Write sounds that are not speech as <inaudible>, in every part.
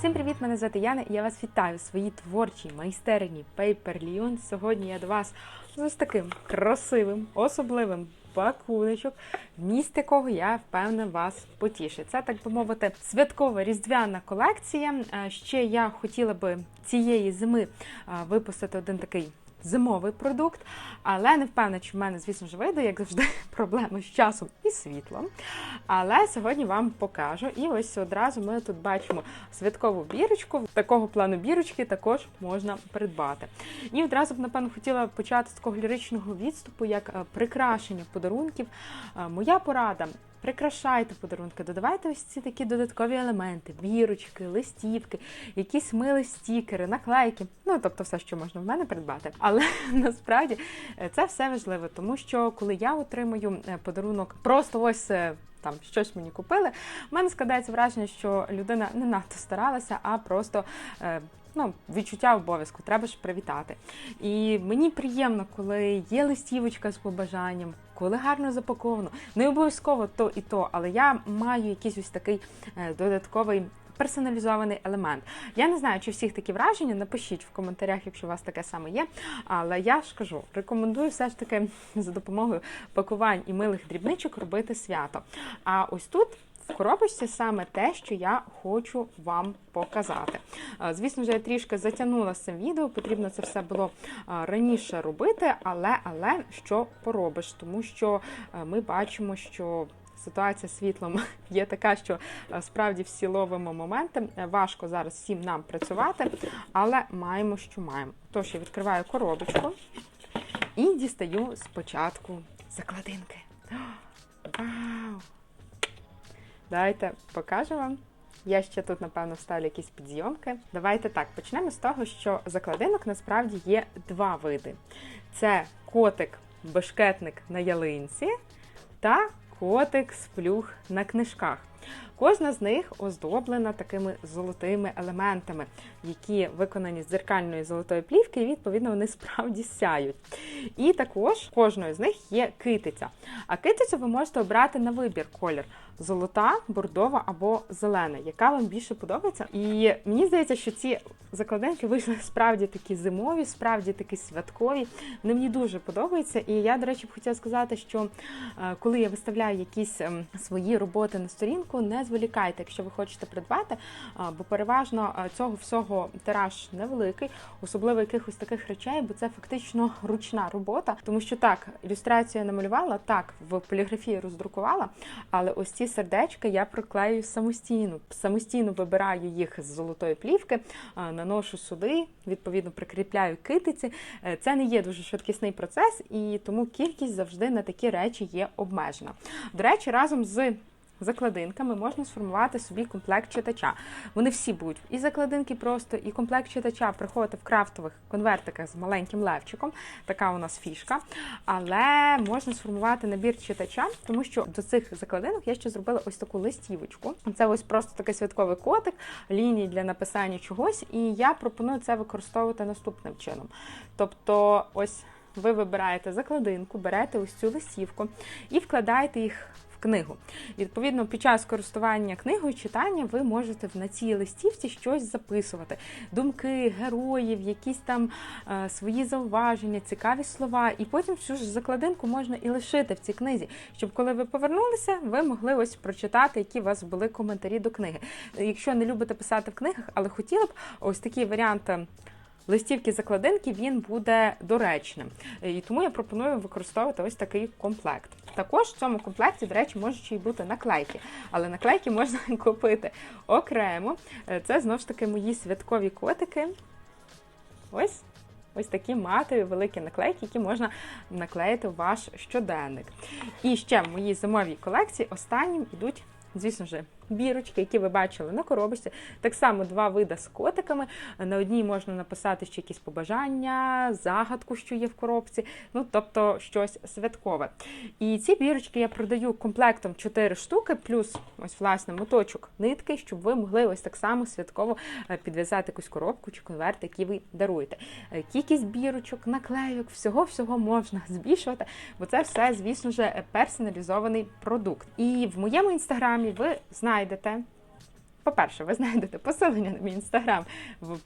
Всім привіт! Мене звати Яна і я вас вітаю в своїй творчій майстерні Paper Lion. Сьогодні я до вас з ось таким красивим, особливим пакуночок, вміст якого я впевнена вас потішить. Це, так би мовити, святкова різдвяна колекція. Е, Ще я хотіла би цієї зими е, випустити один такий. Зимовий продукт, але не впевнена, чи в мене, звісно ж, вийде, як завжди, <laughs> проблеми з часом і світлом. Але сьогодні вам покажу. І ось одразу ми тут бачимо святкову бірочку. Такого плану бірочки також можна придбати. І одразу б, напевно, хотіла почати з такого ліричного відступу, як е, прикрашення подарунків. Е, Моя порада. Прикрашайте подарунки, додавайте ось ці такі додаткові елементи, бірочки, листівки, якісь милі стікери, наклейки. Ну тобто, все, що можна в мене придбати. Але <laughs> насправді е, це все важливо, тому що коли я отримую е, подарунок, просто ось. е, Там щось мені купили. У мене складається враження, що людина не надто старалася, а просто е, ну, відчуття обов'язку. Треба ж привітати. І мені приємно, коли є листівочка з побажанням, коли гарно запаковано. Не обов'язково то і то, але я маю якийсь ось такий е, додатковий. Персоналізований елемент. Я не знаю, чи всіх такі враження. Напишіть в коментарях, якщо у вас таке саме є. Але я ж кажу, рекомендую все ж таки за допомогою пакувань і милих дрібничок робити свято. А ось тут. В коробочці саме те, що я хочу вам показати. Е, Звісно ж, я трішки затягнула з цим відео, потрібно це все було е, раніше робити, але але що поробиш, тому що е, ми бачимо, що. Ситуація з світлом <laughs> є така, що справді всі ловимо моменти. Важко зараз всім нам працювати, але маємо, що маємо. Тож я відкриваю коробочку і дістаю спочатку закладинки. <gasps> Вау! Давайте покажу вам. Я ще тут, напевно, вставлю якісь підйомки. Давайте так, почнемо з того, що закладинок насправді є два види: це котик-бешкетник на ялинці та котик-сплюх на книжках. Кожна з них оздоблена такими золотими елементами, які виконані з дзеркальної золотої плівки, і відповідно вони справді сяють. І також кожної з них є китиця. А китицю ви можете обрати на вибір колір золота, бордова або зелена, яка вам більше подобається. І мені здається, що ці закладинки вийшли справді такі зимові, справді такі святкові. Вони мені дуже подобаються. І я, до речі, б хотіла сказати, що е, коли я виставляю якісь ем, свої роботи на сторінку, не зволікайте, якщо ви хочете придбати, е, бо переважно е, цього всього тираж невеликий, особливо якихось таких речей, бо це фактично ручна робота. Тому що так, ілюстрацію я намалювала, так, в поліграфії роздрукувала, але ось ці сердечка я проклею самостійно. Самостійно вибираю їх з золотої плівки, наношу сюди, відповідно прикріпляю китиці. Е, Це не є дуже швидкісний процес, і тому кількість завжди на такі речі є обмежена. До речі, разом з закладинками можна сформувати собі комплект читача. Вони всі будуть і закладинки просто, і комплект читача приходити в крафтових конвертиках з маленьким левчиком. Така у нас фішка. Але можна сформувати набір читача, тому що до цих закладинок я ще зробила ось таку листівочку. Це ось просто такий святковий котик, лінії для написання чогось, і я пропоную це використовувати наступним чином. Тобто, ось. Ви вибираєте закладинку, берете ось цю листівку і вкладаєте їх книгу. Відповідно, під час користування книгою читання ви можете на цій листівці щось записувати: думки, героїв, якісь там е, свої зауваження, цікаві слова. І потім цю ж закладинку можна і лишити в цій книзі, щоб коли ви повернулися, ви могли ось прочитати, які у вас були коментарі до книги. Якщо не любите писати в книгах, але хотіли б ось такий варіант. е, Листівки закладинки він буде доречним. І тому я пропоную використовувати ось такий комплект. Також в цьому комплекті, до речі, можуть ще й бути наклейки, але наклейки можна <laughs> купити окремо. Е, Це знову ж таки мої святкові котики. Ось. Ось такі матові великі наклейки, які можна наклеїти в ваш щоденник. І ще в моїй зимовій колекції останнім ідуть, звісно ж, бірочки, які ви бачили на коробочці. Так само два види з котиками. На одній можна написати ще якісь побажання, загадку, що є в коробці, ну тобто щось святкове. І ці бірочки я продаю комплектом 4 штуки, плюс ось власне моточок нитки, щоб ви могли ось так само святково е, підв'язати якусь коробку чи конверт, який ви даруєте. Е, Кількість бірочок, наклейок, всього всього можна збільшувати, бо це все, звісно ж, персоналізований продукт. І в моєму інстаграмі ви знайдете По-перше, ви знайдете посилання на мій інстаграм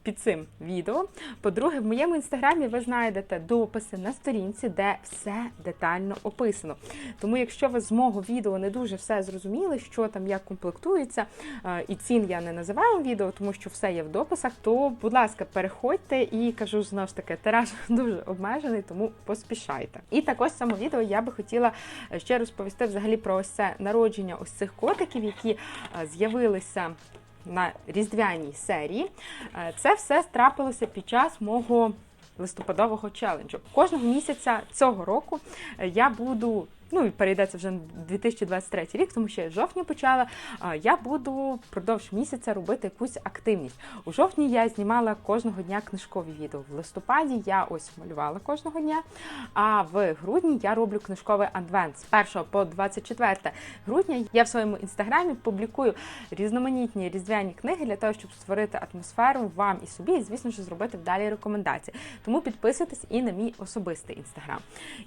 під цим відео. По-друге, в моєму інстаграмі ви знайдете дописи на сторінці, де все детально описано. Тому, якщо ви з мого відео не дуже все зрозуміли, що там як комплектується, е, і цін я не називаю відео, тому що все є в дописах, то, будь ласка, переходьте і кажу знову ж таки, тираж <laughs> дуже обмежений, тому поспішайте. І також в відео я би хотіла е, ще розповісти взагалі про ось це народження ось цих котиків, які е, з'явилися на різдвяній серії. Е, Це все трапилося під час мого листопадового челенджу. Кожного місяця цього року е, я буду. Ну і перейдеться вже на 2023 рік, тому що я з жовтня почала. Я буду впродовж місяця робити якусь активність. У жовтні я знімала кожного дня книжкові відео. В листопаді я ось малювала кожного дня. А в грудні я роблю книжковий адвент з 1 по 24 грудня. Я в своєму інстаграмі публікую різноманітні різдвяні книги для того, щоб створити атмосферу вам і собі, і звісно ж зробити вдалі рекомендації. Тому підписуйтесь і на мій особистий інстаграм.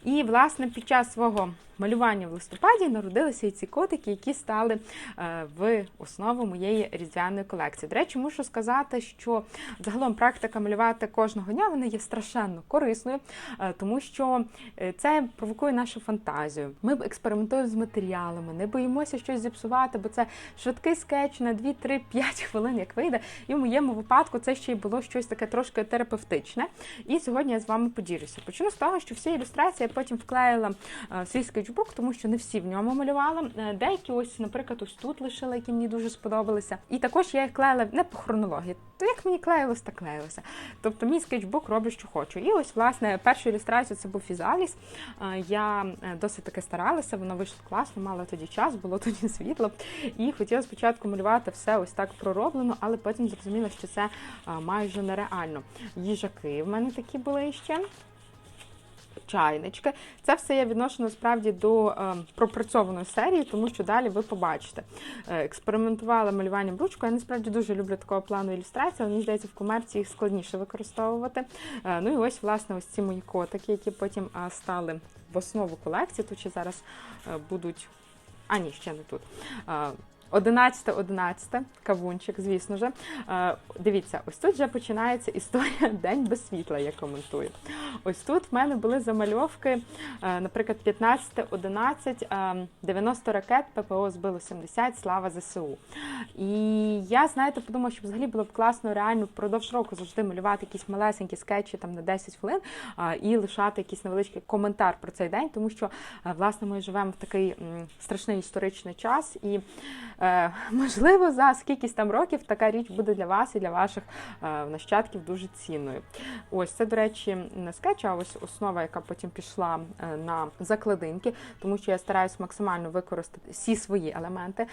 І власне під час свого малювання в листопаді народилися і ці котики, які стали е, в основу моєї різдвяної колекції. До речі, мушу сказати, що загалом практика малювати кожного дня вона є страшенно корисною, е, тому що е, це провокує нашу фантазію. Ми експериментуємо з матеріалами, не боїмося щось зіпсувати, бо це швидкий скетч на 2, 3, 5 хвилин, як вийде. І в моєму випадку це ще й було щось таке трошки терапевтичне. І сьогодні я з вами поділюся. Почну з того, що всі ілюстрації я потім вклеїла в свій скетчбук, тому що не всі в ньому малювала. Е, Деякі ось, наприклад, ось тут лишила, які мені дуже сподобалися. І також я їх клеїла не по хронології. То як мені клеїлось, так клеїлося. Тобто мій скетчбук роблю, що хочу. І ось, власне, першу ілюстрацію це був фізаліс. Е, Я е, досить таки старалася, воно вийшло класно, мала тоді час, було <laughs> тоді світло. І хотіла спочатку малювати все ось так пророблено, але потім зрозуміла, що це майже нереально. Їжаки в мене такі були ще. Чайнички. Це все я відношу насправді до е, пропрацьованої серії, тому що далі ви побачите. Е, експериментувала малюванням ручкою. Я насправді дуже люблю такого плану ілюстрації, мені здається, в комерції їх складніше використовувати. Е, ну і ось, власне, ось ці мої котики, які потім стали в основу колекції. Тут ще зараз будуть. А, ні, ще не тут. Е, 11 11 кавунчик, звісно ж. Е, Дивіться, ось тут вже починається історія <laughs> День без світла, я коментую. Ось тут в мене були замальовки, е, наприклад, 15 11 е, 90 ракет, ППО збило 70, слава ЗСУ. І я, знаєте, подумала, що взагалі було б класно реально впродовж року завжди малювати якісь малесенькі скетчі там на 10 хвилин і лишати якийсь невеличкий коментар про цей день, тому що власне ми живемо в такий страшний історичний час, і можливо за скількись там років така річ буде для вас і для ваших е, нащадків дуже цінною. Ось це, до речі, не скетч, а ось основа, яка потім пішла е, на закладинки, тому що я стараюсь максимально використати всі свої елементи.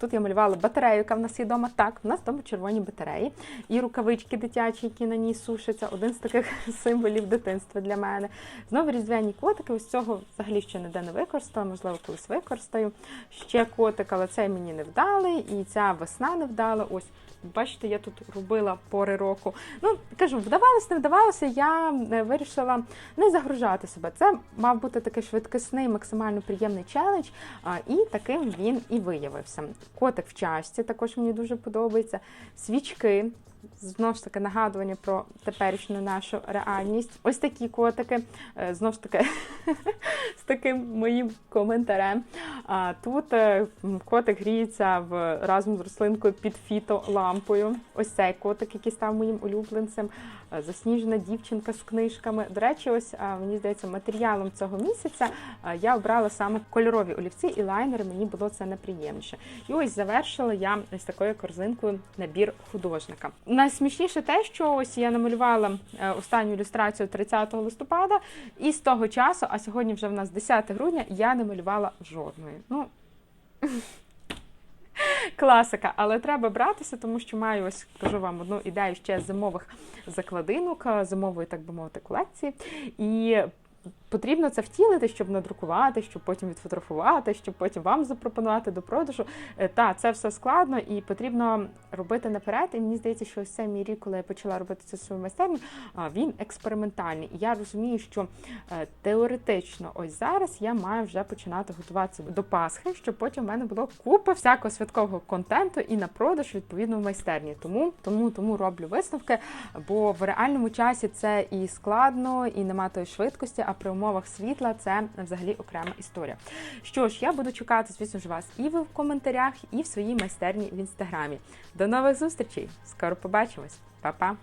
Тут я малювала батарею, яка в нас є вдома. Так, в нас вдома червоні батареї і рукавички дитячі, які на ній сушаться. Один з таких <laughs> символів дитинства для мене. Знову різдвяні котики. Ось цього взагалі ще ніде не використала, можливо, колись використаю. Ще котик, але цей мені не вдалий, і ця весна не вдала. Ось. Бачите, я тут робила пори року. Ну, кажу, вдавалося, не вдавалося, я е, вирішила не загружати себе. Це мав бути такий швидкісний, максимально приємний челендж, і таким він і виявився. Котик в часті також мені дуже подобається. Свічки. Знову ж таки нагадування про теперішню нашу реальність. Ось такі котики, е, знову ж таки, <laughs> з таким моїм коментарем. Тут е, котик гріється в разом з рослинкою під фітолампою. Ось цей котик, який став моїм улюбленцем. Е, Засніжена дівчинка з книжками. До речі, ось е, мені здається, матеріалом цього місяця е, я обрала саме кольорові олівці і лайнери. Мені було це найприємніше. І ось завершила я ось такою корзинкою набір художника. Найсмішніше те, що ось я намалювала останню ілюстрацію 30 листопада, і з того часу, а сьогодні вже в нас 10 грудня, я не малювала жодної. Ну <laughs> класика, але треба братися, тому що маю ось кажу вам одну ідею ще зимових закладинок, е, зимової, так би мовити, колекції. І потрібно це втілити, щоб надрукувати, щоб потім відфотографувати, щоб потім вам запропонувати до продажу. Е, Та це все складно і потрібно робити наперед. І мені здається, що ось цей мій рік, коли я почала робити це майстерні, а, він експериментальний. І я розумію, що е, теоретично ось зараз я маю вже починати готуватися до Пасхи, щоб потім в мене було купа всякого святкового контенту і на продаж відповідно в майстерні. Тому тому тому роблю висновки, бо в реальному часі це і складно, і нема тої швидкості. А при умовах світла це взагалі окрема історія. Що ж, я буду чекати, звісно ж, вас і в коментарях, і в своїй майстерні в інстаграмі. До нових зустрічей! Скоро побачимось, Па-па!